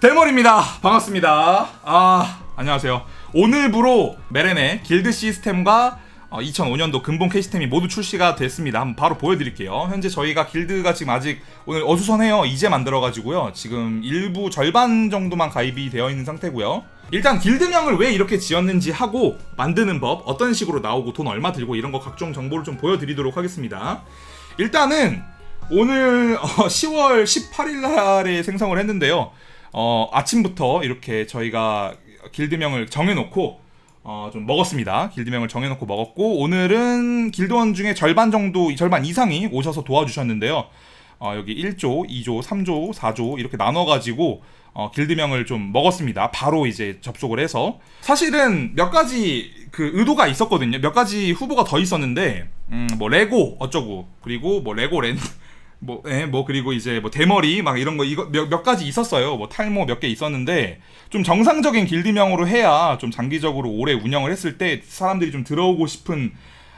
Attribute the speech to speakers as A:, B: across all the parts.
A: 대머리입니다. 반갑습니다. 아, 안녕하세요. 오늘부로 메렌의 길드 시스템과 2005년도 근본 캐시템이 모두 출시가 됐습니다. 한번 바로 보여드릴게요. 현재 저희가 길드가 지금 아직 오늘 어수선해요. 이제 만들어가지고요. 지금 일부 절반 정도만 가입이 되어 있는 상태고요. 일단 길드명을 왜 이렇게 지었는지 하고 만드는 법, 어떤 식으로 나오고 돈 얼마 들고 이런 거 각종 정보를 좀 보여드리도록 하겠습니다. 일단은 오늘 10월 18일 날에 생성을 했는데요. 어, 아침부터 이렇게 저희가 길드명을 정해놓고 어, 좀 먹었습니다. 길드명을 정해놓고 먹었고 오늘은 길드원 중에 절반 정도, 절반 이상이 오셔서 도와주셨는데요. 어, 여기 1조, 2조, 3조, 4조 이렇게 나눠가지고 어, 길드명을 좀 먹었습니다. 바로 이제 접속을 해서 사실은 몇 가지 그 의도가 있었거든요. 몇 가지 후보가 더 있었는데 음, 뭐 레고 어쩌고 그리고 뭐 레고 랜드 뭐, 예, 뭐, 그리고 이제 뭐, 대머리, 막 이런 거, 이거 몇, 몇 가지 있었어요. 뭐, 탈모 몇 개 있었는데, 좀 정상적인 길드명으로 해야 좀 장기적으로 오래 운영을 했을 때 사람들이 좀 들어오고 싶은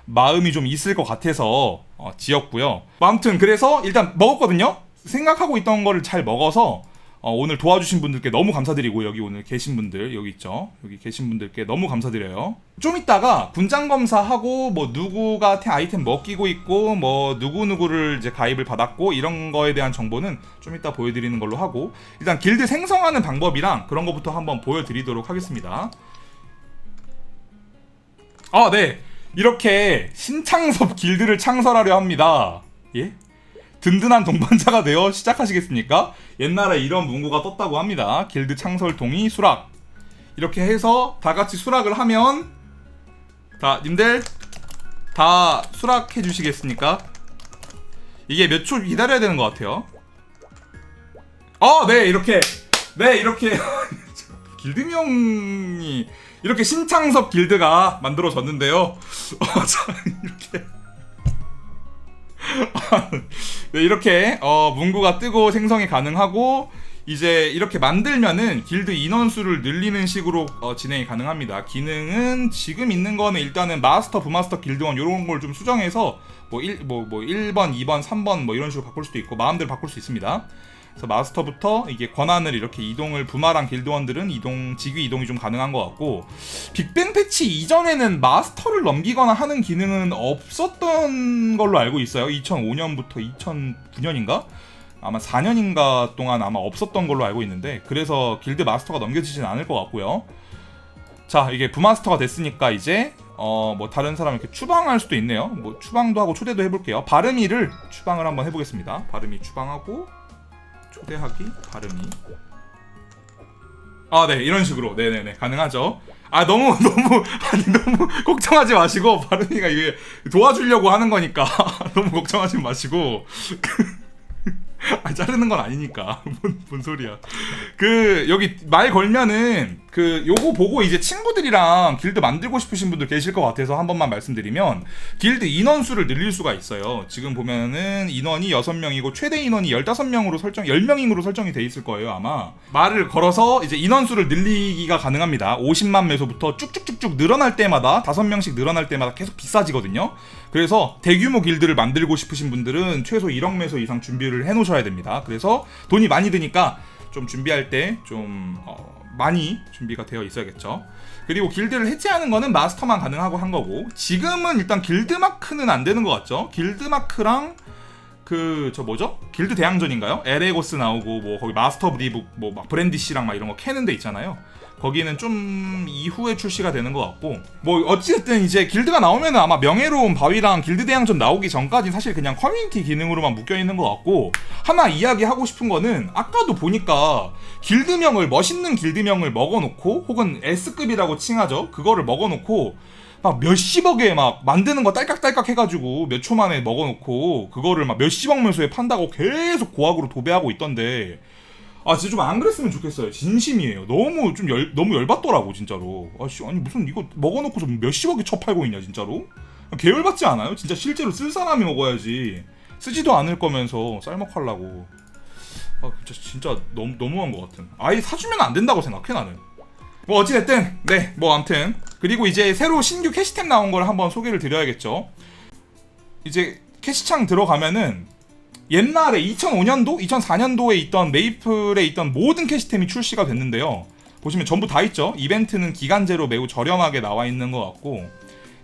A: 마음이 좀 있을 것 같아서, 어, 지었고요. 뭐 아무튼, 그래서 일단 먹었거든요? 생각하고 있던 거를 잘 먹어서, 어, 오늘 도와주신 분들께 너무 감사드리고 여기 오늘 계신 분들 여기 있죠? 여기 계신 분들께 너무 감사드려요. 좀 이따가 군장 검사하고 뭐 누구가 태 아이템 먹기고 있고 뭐 누구 누구를 이제 가입을 받았고 이런 거에 대한 정보는 좀 이따 보여드리는 걸로 하고 일단 길드 생성하는 방법이랑 그런 것부터 한번 보여드리도록 하겠습니다. 아네. 이렇게 신창섭 길드를 창설하려 합니다. 예? 든든한 동반자가 되어 시작하시겠습니까? 옛날에 이런 문구가 떴다고 합니다. 길드 창설 동의 수락. 이렇게 해서 다 같이 수락을 하면 다 님들 다 수락해 주시겠습니까? 이게 몇 초 기다려야 되는 것 같아요. 어, 네 이렇게 네 이렇게 길드명이 이렇게 신창섭 길드가 만들어졌는데요. 어, 자 이렇게. 네, 이렇게 어, 문구가 뜨고 생성이 가능하고 이제 이렇게 만들면은 길드 인원수를 늘리는 식으로 어, 진행이 가능합니다. 기능은 지금 있는 거는 일단은 마스터, 부마스터, 길드원 이런 걸 좀 수정해서 뭐 1, 뭐, 뭐 1번, 2번, 3번 뭐 이런 식으로 바꿀 수도 있고 마음대로 바꿀 수 있습니다. 그래서 마스터부터 이게 권한을 이렇게 이동을 부마랑 길드원들은 이동 직위 이동이 좀 가능한 것 같고 빅뱅 패치 이전에는 마스터를 넘기거나 하는 기능은 없었던 걸로 알고 있어요. 2005년부터 2009년인가 아마 4년인가 동안 아마 없었던 걸로 알고 있는데 그래서 길드 마스터가 넘겨지진 않을 것 같고요. 자 이게 부마스터가 됐으니까 이제 어 뭐 다른 사람 이렇게 추방할 수도 있네요. 뭐 추방도 하고 초대도 해볼게요. 바르미를 추방을 한번 해보겠습니다. 바르미 추방하고 초대하기 발음이. 아 네 이런 식으로. 네네네 가능하죠. 아 너무 너무 아니 너무 걱정하지 마시고 바른이가 이게 도와주려고 하는 거니까 너무 걱정하지 마시고. 아 자르는 건 아니니까. 뭔, 뭔 소리야. 그 여기 말 걸면은 그 요거 보고 이제 친구들이랑 길드 만들고 싶으신 분들 계실 것 같아서 한 번만 말씀드리면 길드 인원수를 늘릴 수가 있어요. 지금 보면은 인원이 6명이고 최대 인원이 15명으로 설정 10명으로 설정이 돼 있을 거예요 아마. 말을 걸어서 이제 인원수를 늘리기가 가능합니다. 50만 매소부터 쭉쭉쭉쭉 늘어날 때마다 5명씩 늘어날 때마다 계속 비싸지거든요. 그래서 대규모 길드를 만들고 싶으신 분들은 최소 1억 매소 이상 준비를 해 놓으셔야 됩니다. 그래서 돈이 많이 드니까 좀 준비할 때좀 어, 많이 준비가 되어 있어야겠죠. 그리고 길드를 해체하는 거는 마스터만 가능하고 한 거고 지금은 일단 길드 마크는 안 되는 것 같죠. 길드 마크랑 그 저 뭐죠? 길드 대항전인가요? 에레고스 나오고 뭐 거기 마스터 브리북 뭐 막 브랜디시랑 막 이런 거 캐는 데 있잖아요. 거기는 좀 이후에 출시가 되는 것 같고 뭐 어찌됐든 이제 길드가 나오면 아마 명예로운 바위랑 길드 대항전 나오기 전까지 사실 그냥 커뮤니티 기능으로만 묶여 있는 것 같고 하나 이야기하고 싶은 거는 아까도 보니까 길드명을 멋있는 길드명을 먹어놓고 혹은 S급이라고 칭하죠? 그거를 먹어놓고 막 몇십억에 막 만드는 거 딸깍딸깍 해가지고 몇 초 만에 먹어놓고 그거를 막 몇십억 매수에 판다고 계속 고학으로 도배하고 있던데 아 진짜 좀 안 그랬으면 좋겠어요. 진심이에요. 너무 좀 열, 너무 열받더라고 진짜로. 아씨 아니 무슨 이거 먹어놓고서 몇십억에 처팔고 있냐 진짜로. 계열받지 않아요? 진짜 실제로 쓸 사람이 먹어야지. 쓰지도 않을 거면서 쌀먹하려고. 아 진짜 진짜 너무 너무한 것 같은. 아예 사주면 안 된다고 생각해 나는. 뭐 어찌됐든 네뭐 암튼 그리고 이제 새로 신규 캐시템 나온 걸 한번 소개를 드려야겠죠. 이제 캐시창 들어가면은 옛날에 2005년도, 2004년도에 있던 메이플에 있던 모든 캐시템이 출시가 됐는데요. 보시면 전부 다 있죠. 이벤트는 기간제로 매우 저렴하게 나와 있는 것 같고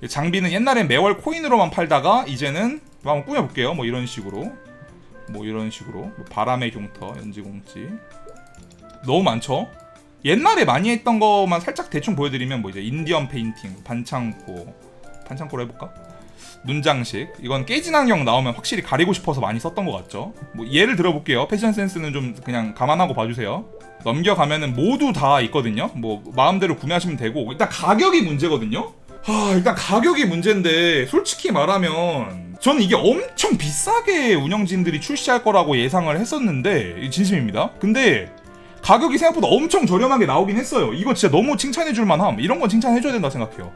A: 장비는 옛날엔 매월 코인으로만 팔다가 이제는 한번 꾸며볼게요. 뭐 이런 식으로, 뭐 이런 식으로 뭐 바람의 흉터, 연지공지 너무 많죠. 옛날에 많이 했던 것만 살짝 대충 보여드리면 뭐 이제 인디언 페인팅, 반창고, 반창고로 해볼까? 눈장식. 이건 깨진 안경 나오면 확실히 가리고 싶어서 많이 썼던 것 같죠? 뭐 예를 들어볼게요. 패션 센스는 좀 그냥 감안하고 봐주세요. 넘겨가면은 모두 다 있거든요. 뭐 마음대로 구매하시면 되고. 일단 가격이 문제거든요. 하 일단 가격이 문제인데 솔직히 말하면 저는 이게 엄청 비싸게 운영진들이 출시할 거라고 예상을 했었는데 진심입니다. 근데 가격이 생각보다 엄청 저렴하게 나오긴 했어요. 이거 진짜 너무 칭찬해줄 만함. 이런 건 칭찬해줘야 된다 생각해요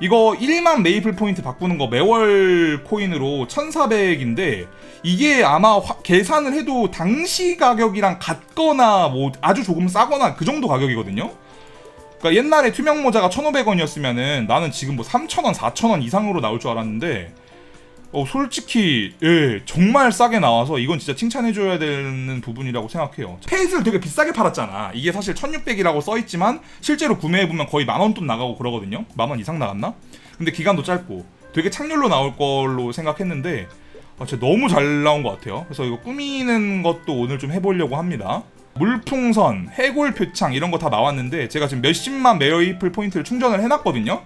A: 이거 1만 메이플 포인트 바꾸는 거 매월 코인으로 1,400인데 이게 아마 화- 계산을 해도 당시 가격이랑 같거나 뭐 아주 조금 싸거나 그 정도 가격이거든요. 그러니까 옛날에 투명 모자가 1,500원이었으면은 나는 지금 뭐 3,000원, 4,000원 이상으로 나올 줄 알았는데 어 솔직히 예 정말 싸게 나와서 이건 진짜 칭찬해줘야 되는 부분이라고 생각해요. 펫을 되게 비싸게 팔았잖아. 이게 사실 1,600이라고 써있지만 실제로 구매해보면 거의 만원 돈 나가고 그러거든요. 만 원 이상 나갔나? 근데 기간도 짧고 되게 착률로 나올 걸로 생각했는데 아, 진짜 너무 잘 나온 것 같아요. 그래서 이거 꾸미는 것도 오늘 좀 해보려고 합니다. 물풍선, 해골 표창 이런 거 다 나왔는데 제가 지금 몇십만 메어이플 포인트를 충전을 해놨거든요.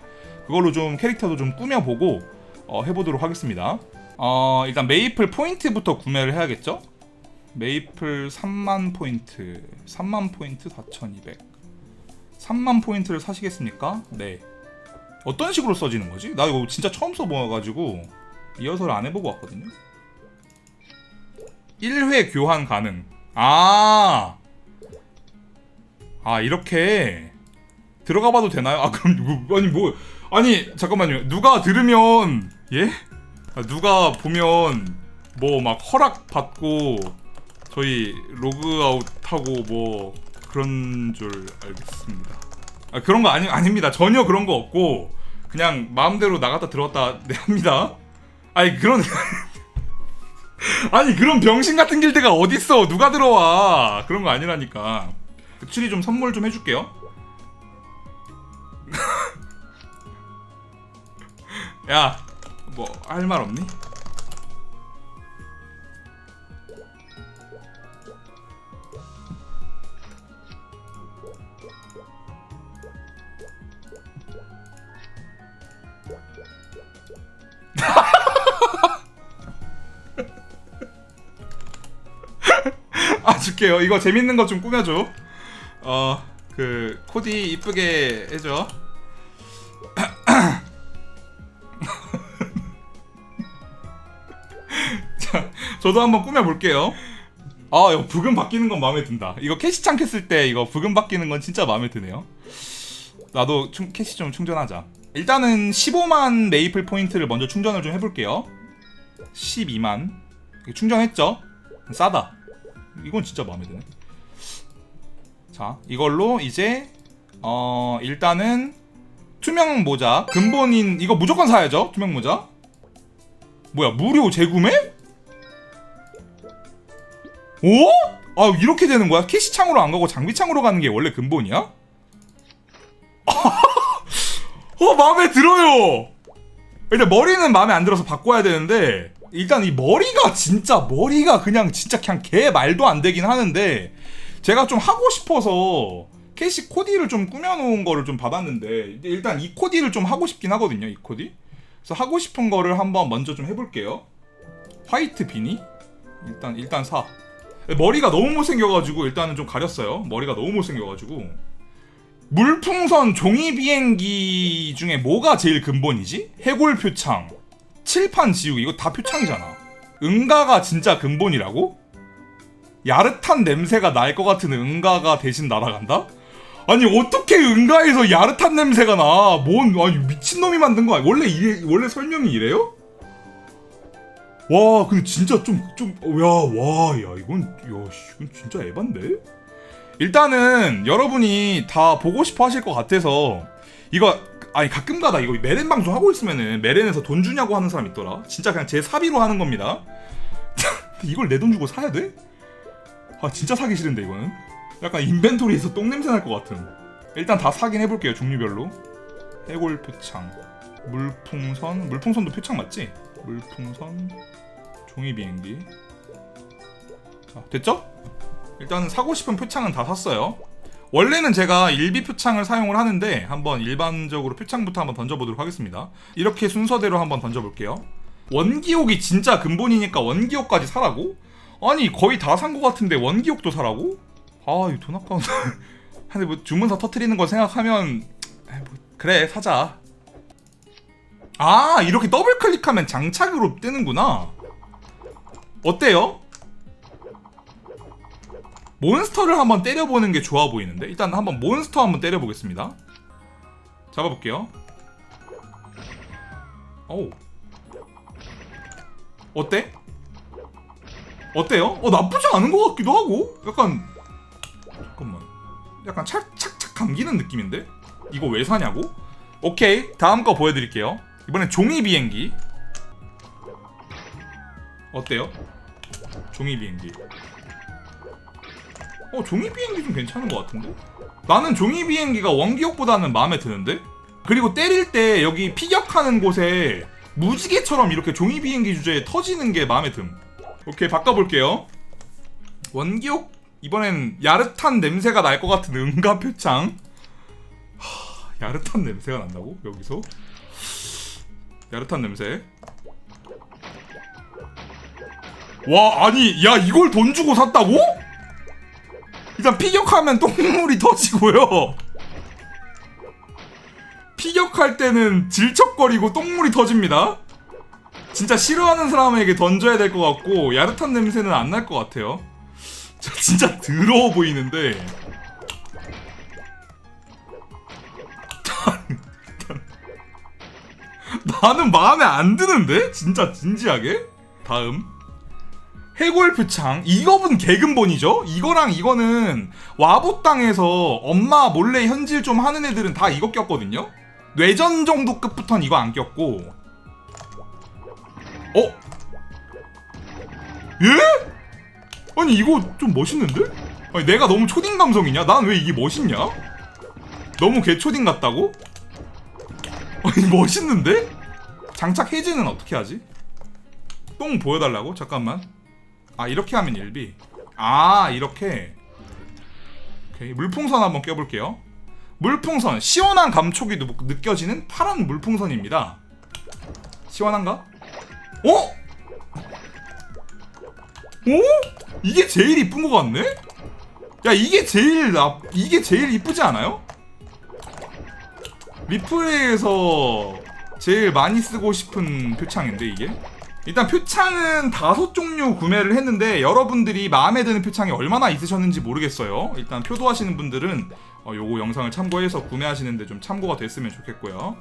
A: 그걸로 좀 캐릭터도 좀 꾸며보고 어, 해보도록 하겠습니다. 어, 일단 메이플 포인트부터 구매를 해야겠죠? 메이플 3만 포인트, 3만 포인트 4,200. 3만 포인트를 사시겠습니까? 네. 어떤 식으로 써지는 거지? 나 이거 진짜 처음 써봐가지고 이어서를 안 해보고 왔거든요. 1회 교환 가능. 아, 아 이렇게 들어가 봐도 되나요? 아 그럼 아니 뭐 아니 잠깐만요. 누가 들으면 예? 아, 누가 보면 뭐 막 허락 받고 저희 로그아웃하고 뭐 그런 줄 알겠습니다. 아, 그런 거 아니 아닙니다. 전혀 그런 거 없고 그냥 마음대로 나갔다 들어갔다 네, 합니다. 아니 그런 아니 그런 병신 같은 길드가 어딨어? 누가 들어와? 그런 거 아니라니까. 추리 좀 선물 좀 해줄게요. 야, 뭐 할 말 없니? 아 줄게요. 이거 재밌는 거 좀 꾸며줘. 어, 그 코디 이쁘게 해줘. 저도 한번 꾸며볼게요. 아, 이거 부금 바뀌는 건 마음에 든다. 이거 캐시 창 켰을 때 이거 부금 바뀌는 건 진짜 마음에 드네요. 나도 충, 캐시 좀 충전하자. 일단은 15만 메이플 포인트를 먼저 충전을 좀 해볼게요. 12만. 이거 충전했죠? 싸다. 이건 진짜 마음에 드네. 자, 이걸로 이제 어 일단은 투명 모자 근본인 이거 무조건 사야죠. 투명 모자. 뭐야 무료 재구매? 오? 아 이렇게 되는 거야? 캐시창으로 안 가고 장비창으로 가는 게 원래 근본이야? 어 마음에 들어요. 근데 머리는 마음에 안 들어서 바꿔야 되는데 일단 이 머리가 진짜 머리가 그냥 진짜 그냥 개 말도 안 되긴 하는데 제가 좀 하고 싶어서 캐시 코디를 좀 꾸며놓은 거를 좀 받았는데 일단 이 코디를 좀 하고 싶긴 하거든요 이 코디 그래서 하고 싶은 거를 한번 먼저 좀 해볼게요 화이트 비니 일단 일단 사 머리가 너무 못생겨가지고 일단은 좀 가렸어요 머리가 너무 못생겨가지고 물풍선 종이 비행기 중에 뭐가 제일 근본이지? 해골 표창 칠판 지우기 이거 다 표창이잖아 응가가 진짜 근본이라고? 야릇한 냄새가 날 것 같은 응가가 대신 날아간다? 아니 어떻게 응가에서 야릇한 냄새가 나? 뭔 아니 미친놈이 만든 거 아니야? 원래 이래 원래 설명이 이래요? 와 근데 진짜 좀좀야와야 이건 야 씨, 이건 진짜 에반데? 일단은 여러분이 다 보고 싶어 하실 것 같아서 이거 아니 가끔가다 이거 메렌 방송 하고 있으면은 메렌에서 돈 주냐고 하는 사람 있더라. 진짜 그냥 제 사비로 하는 겁니다. 이걸 내 돈 주고 사야 돼? 아 진짜 사기 싫은데 이거는 약간 인벤토리에서 똥 냄새 날 것 같은 일단 다 사긴 해볼게요 종류별로 해골 표창 물풍선 물풍선도 표창 맞지? 물풍선 종이 비행기 자 됐죠? 일단 사고 싶은 표창은 다 샀어요 원래는 제가 일비 표창을 사용을 하는데 한번 일반적으로 표창부터 한번 던져보도록 하겠습니다 이렇게 순서대로 한번 던져볼게요 원기옥이 진짜 근본이니까 원기옥까지 사라고? 아니 거의 다 산 것 같은데 원기옥도 사라고? 아 이거 돈 아까운 근데 뭐 주문서 터트리는 걸 생각하면 뭐 그래 사자 아 이렇게 더블 클릭하면 장착으로 뜨는구나 어때요? 몬스터를 한번 때려보는 게 좋아 보이는데 일단 한번 몬스터 한번 때려보겠습니다 잡아볼게요 어우 어때? 어때요? 어 나쁘지 않은 것 같기도 하고 약간 잠깐만 약간 착, 착착 감기는 느낌인데? 이거 왜 사냐고? 오케이 다음 거 보여드릴게요 이번엔 종이 비행기 어때요? 종이 비행기 어 종이 비행기 좀 괜찮은 것 같은데? 나는 종이 비행기가 원기옥보다는 마음에 드는데? 그리고 때릴 때 여기 피격하는 곳에 무지개처럼 이렇게 종이 비행기 주제에 터지는 게 마음에 듦. 오케이 바꿔볼게요. 원기옥 이번엔 야릇한 냄새가 날 것 같은 응가 표창. 하, 야릇한 냄새가 난다고 여기서? 야릇한 냄새. 와 아니 야 이걸 돈 주고 샀다고? 일단 피격하면 똥물이 터지고요. 피격할 때는 질척거리고 똥물이 터집니다. 진짜 싫어하는 사람에게 던져야 될 것 같고 야릇한 냄새는 안 날 것 같아요. 저 진짜 더러워 보이는데. 나는 마음에 안 드는데? 진짜 진지하게? 다음. 해골 표창 이거는 개근본이죠 이거랑 이거는 와보 땅에서 엄마 몰래 현질 좀 하는 애들은 다 이거 꼈거든요 뇌전 정도 급부터는 이거 안 꼈고 어? 예? 아니 이거 좀 멋있는데? 아니 내가 너무 초딩 감성이냐? 난 왜 이게 멋있냐? 너무 개초딩 같다고? 아니 멋있는데? 장착 해제는 어떻게 하지? 똥 보여달라고? 잠깐만 아 이렇게 하면 일비 아 이렇게 오케이 물풍선 한번 껴볼게요 물풍선 시원한 감촉이 느- 느껴지는 파란 물풍선입니다 시원한가? 어? 어? 이게 제일 이쁜 것 같네? 야 이게 제일 나 이게 제일 이쁘지 않아요? 리플레이에서 제일 많이 쓰고 싶은 표창인데 이게 일단 표창은 다섯 종류 구매를 했는데 여러분들이 마음에 드는 표창이 얼마나 있으셨는지 모르겠어요. 일단 표도하시는 분들은 어, 요거 영상을 참고해서 구매하시는데 좀 참고가 됐으면 좋겠고요.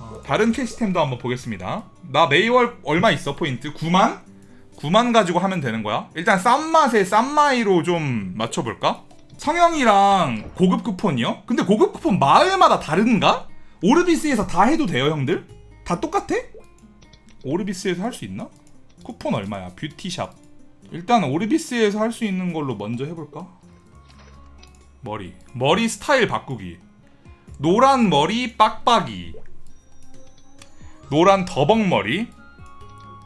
A: 어, 다른 캐시템도 한번 보겠습니다. 나 매월 얼마 있어 포인트? 9만? 9만 가지고 하면 되는 거야. 일단 싼 맛에 싼 마이로 좀 맞춰볼까? 성형이랑 고급 쿠폰이요? 근데 고급 쿠폰 마을마다 다른가? 오르비스에서 다 해도 돼요 형들? 다 똑같아? 오르비스에서 할 수 있나? 쿠폰 얼마야? 뷰티샵. 일단 오르비스에서 할 수 있는 걸로 먼저 해볼까? 머리. 머리 스타일 바꾸기. 노란 머리 빡빡이. 노란 더벅머리.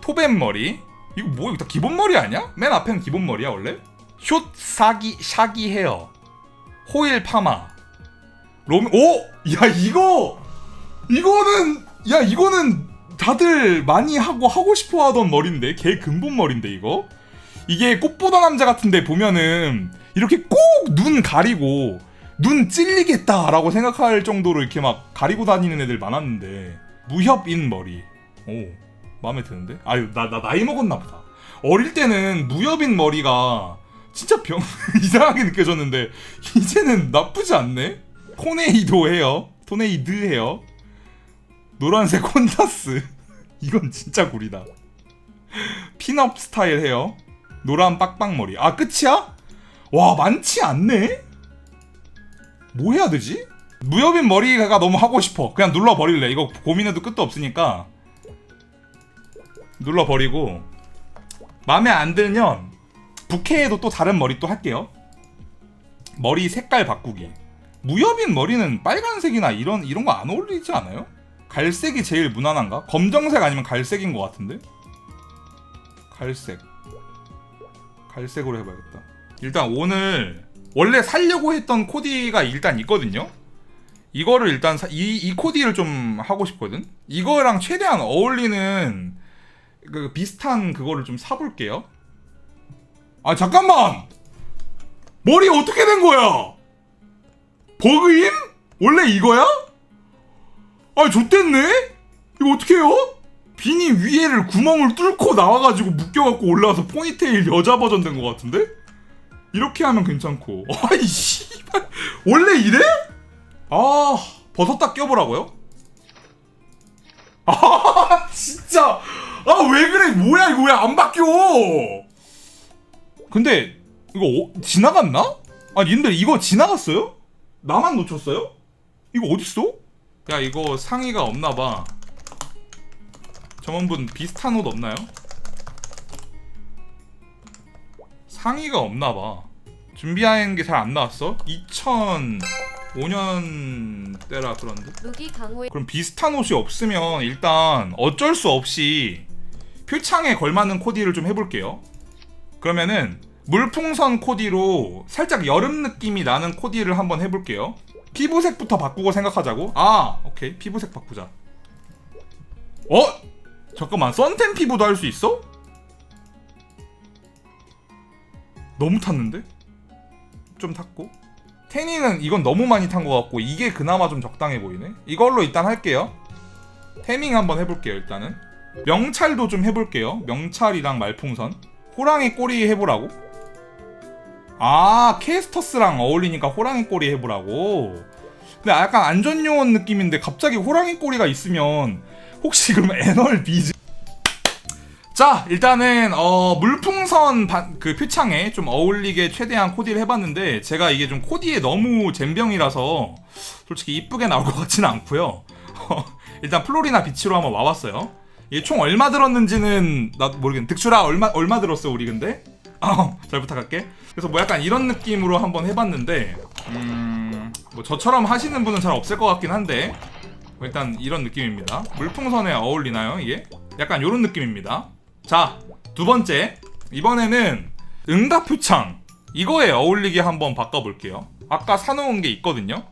A: 토벤 머리. 이거 뭐 이거 다 기본 머리 아니야? 맨 앞에는 기본 머리야 원래? 숏 사기 샤기 헤어. 호일 파마. 롬 오! 야 이거 이거는 야 이거는 다들 많이 하고 하고 싶어 하던 머리인데 개 근본 머리인데 이거 이게 꽃보다 남자 같은데 보면은 이렇게 꼭 눈 가리고 눈 찔리겠다라고 생각할 정도로 이렇게 막 가리고 다니는 애들 많았는데 무협인 머리 오 마음에 드는데 아유 나 나 나이 먹었나 보다 어릴 때는 무협인 머리가 진짜 병 이상하게 느껴졌는데 이제는 나쁘지 않네? 토네이도 헤어 토네이드 헤어 노란색 혼다스. 이건 진짜 구리다. 핀업 스타일 헤어 노란 빡빡머리. 아 끝이야? 와 많지 않네? 뭐 해야 되지? 무협인 머리가 너무 하고 싶어. 그냥 눌러 버릴래. 이거 고민해도 끝도 없으니까. 눌러 버리고 마음에 안 들면 부캐에도 또 다른 머리 또 할게요. 머리 색깔 바꾸기. 무협인 머리는 빨간색이나 이런 이런 거 안 어울리지 않아요? 갈색이 제일 무난한가? 검정색 아니면 갈색인 것 같은데? 갈색. 갈색으로 해봐야겠다. 일단 오늘 원래 살려고 했던 코디가 일단 있거든요. 이거를 일단 사, 이, 이 코디를 좀 하고 싶거든. 이거랑 최대한 어울리는 그 비슷한 그거를 좀 사볼게요. 아 잠깐만 머리 어떻게 된 거야? 버그임? 원래 이거야? 아 좋댔네? 이거 어떻게 해요? 비니 위에를 구멍을 뚫고 나와가지고 묶여갖고 올라와서 포니테일 여자 버전 된 것 같은데? 이렇게 하면 괜찮고 아이 씨발 원래 이래? 아 버섯다 껴보라고요? 아 진짜 아 왜 그래 뭐야 이거 왜 안 바뀌어 근데 이거 어- 지나갔나? 아니 님들 이거 지나갔어요? 나만 놓쳤어요? 이거 어딨어? 야 이거 상의가 없나봐 점원분 비슷한 옷 없나요? 상의가 없나봐 준비한 게잘 안 나왔어? 2005년 때라 그런데
B: 무기 강호의
A: 그럼 비슷한 옷이 없으면 일단 어쩔 수 없이 표창에 걸맞는 코디를 좀 해볼게요. 그러면은 물풍선 코디로 살짝 여름 느낌이 나는 코디를 한번 해볼게요. 피부색부터 바꾸고 생각하자고? 아, 오케이. 피부색 바꾸자. 어? 잠깐만, 썬텐 피부도 할 수 있어? 너무 탔는데? 좀 탔고. 태닝은 이건 너무 많이 탄 것 같고 이게 그나마 좀 적당해 보이네. 이걸로 일단 할게요. 태밍 한번 해볼게요 일단은. 명찰도 좀 해볼게요. 명찰이랑 말풍선. 호랑이 꼬리 해보라고? 아 캐스터스랑 어울리니까 호랑이 꼬리 해보라고. 근데 약간 안전요원 느낌인데 갑자기 호랑이 꼬리가 있으면 혹시 그럼 애널 비즈 자 일단은 어, 물풍선 반- 그 표창에 좀 어울리게 최대한 코디를 해봤는데 제가 이게 좀 코디에 너무 잼병이라서 솔직히 이쁘게 나올 것 같지는 않고요 일단 플로리나 비치로 한번 와봤어요 이게 총 얼마 들었는지는 나 모르겠는데 득출아 얼마 얼마 들었어 우리 근데 어, 잘 부탁할게 그래서 뭐 약간 이런 느낌으로 한번 해봤는데 음 뭐 저처럼 하시는 분은 잘 없을 것 같긴 한데 뭐 일단 이런 느낌입니다 물풍선에 어울리나요 이게 약간 이런 느낌입니다 자, 두 번째. 이번에는 응답 표창. 이거에 어울리게 한번 바꿔볼게요. 아까 사놓은 게 있거든요.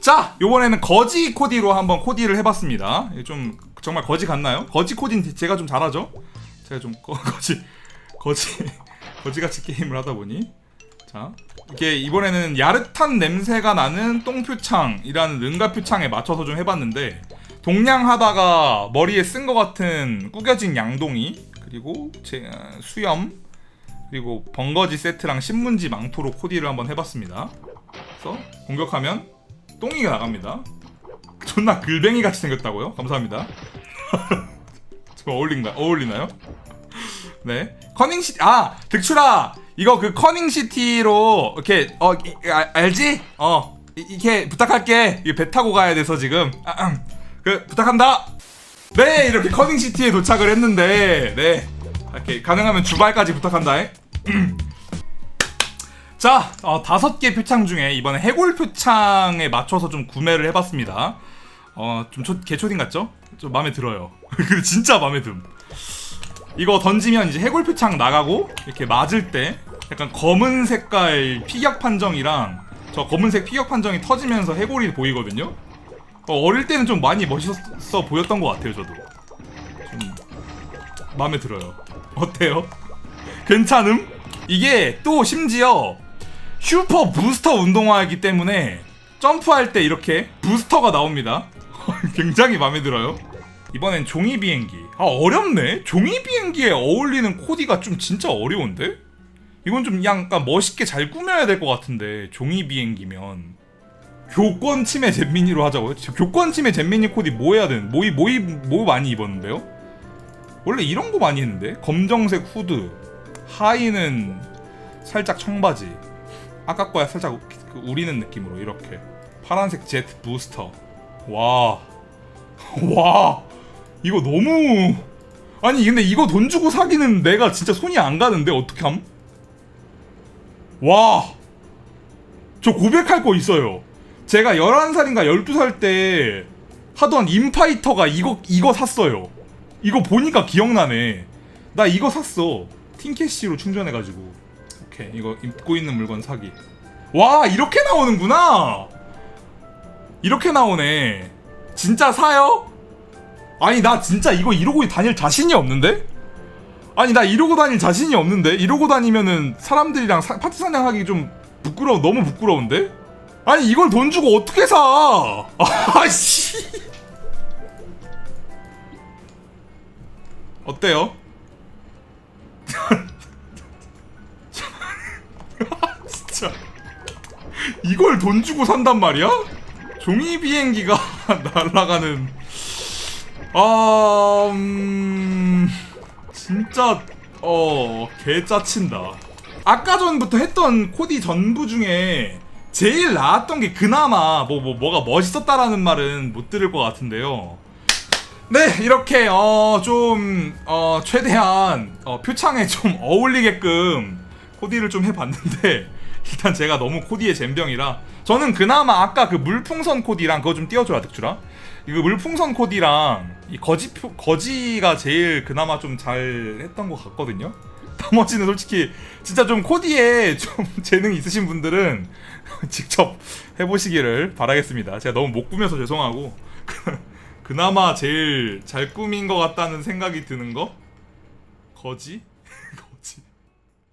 A: 자, 요번에는 거지 코디로 한번 코디를 해봤습니다. 이게 좀 정말 거지 같나요? 거지 코디는 제가 좀 잘하죠? 제가 좀 거, 거지, 거지, 거지같이 게임을 하다 보니. 자, 이렇게 이번에는 야릇한 냄새가 나는 똥표창이라는 응답 표창에 맞춰서 좀 해봤는데 동냥하다가 머리에 쓴 것 같은 구겨진 양동이 그리고 제 어, 수염 그리고 번거지 세트랑 신문지 망토로 코디를 한번 해봤습니다. 그래서 공격하면 똥이가 나갑니다. 존나 글뱅이 같이 생겼다고요? 감사합니다. 저 어울린가 어울리나요? 네 커닝 시티 아 득출아 이거 그 커닝 시티로 이렇게 어 이- 아, 알지? 어 이, 이렇게 부탁할게 이배 타고 가야 돼서 지금 아, 음. 그 부탁한다. 네 이렇게 커닝 시티에 도착을 했는데 네 이렇게 가능하면 주발까지 부탁한다. 자 어, 다섯 개 표창 중에 이번에 해골 표창에 맞춰서 좀 구매를 해봤습니다. 어좀 개초딩 같죠? 좀 마음에 들어요. 그 진짜 마음에 듦. 이거 던지면 이제 해골 표창 나가고 이렇게 맞을 때 약간 검은 색깔 피격 판정이랑 저 검은색 피격 판정이 터지면서 해골이 보이거든요. 어, 어릴 때는 좀 많이 멋있어 보였던 것 같아요, 저도. 좀 마음에 들어요. 어때요? 괜찮음? 이게 또 심지어 슈퍼 부스터 운동화이기 때문에 점프할 때 이렇게 부스터가 나옵니다. 굉장히 마음에 들어요. 이번엔 종이 비행기. 아 어렵네. 종이 비행기에 어울리는 코디가 좀 진짜 어려운데? 이건 좀 약간 멋있게 잘 꾸며야 될 것 같은데 종이 비행기면 교권 침해 잼민이로 하자고요? 저 교권 침해 잼민이 코디 뭐 해야 되는? 뭐이 뭐이 뭐 많이 입었는데요? 원래 이런 거 많이 했는데 검정색 후드 하의는 살짝 청바지 아까 거야 살짝 우- 그 우리는 느낌으로 이렇게 파란색 제트 부스터 와 와 이거 너무 아니 근데 이거 돈 주고 사기는 내가 진짜 손이 안 가는데 어떻게 함? 와. 저 고백할 거 있어요. 제가 11살인가 12살 때 하던 인파이터가 이거 이거 샀어요. 이거 보니까 기억나네. 나 이거 샀어. 팀캐시로 충전해 가지고. 오케이. 이거 입고 있는 물건 사기. 와, 이렇게 나오는구나. 이렇게 나오네. 진짜 사요? 아니 나 진짜 이거 이러고 다닐 자신이 없는데? 아니 나 이러고 다닐 자신이 없는데? 이러고 다니면은 사람들이랑 사- 파티 사냥하기 좀 부끄러워 너무 부끄러운데? 아니 이걸 돈 주고 어떻게 사? 아씨 어때요? 진짜 이걸 돈 주고 산단 말이야? 종이 비행기가 날아가는 아, 음, 진짜 어 개짜친다. 아까 전부터 했던 코디 전부 중에 제일 나았던 게 그나마 뭐 뭐 뭐, 가 멋있었다라는 말은 못 들을 것 같은데요. 네 이렇게 어좀어 최대한 어, 표창에 좀 어울리게끔 코디를 좀 해봤는데 일단 제가 너무 코디에 젬병이라 저는 그나마 아까 그 물풍선 코디랑 그거 좀 띄워줘야 득주라 이거 물풍선 코디랑 이 거지 표- 거지가 제일 그나마 좀 잘 했던 것 같거든요. 나머지는 솔직히 진짜 좀 코디에 좀 재능 있으신 분들은 직접 해보시기를 바라겠습니다. 제가 너무 못 꾸며서 죄송하고 그나마 제일 잘 꾸민 것 같다는 생각이 드는 거 거지?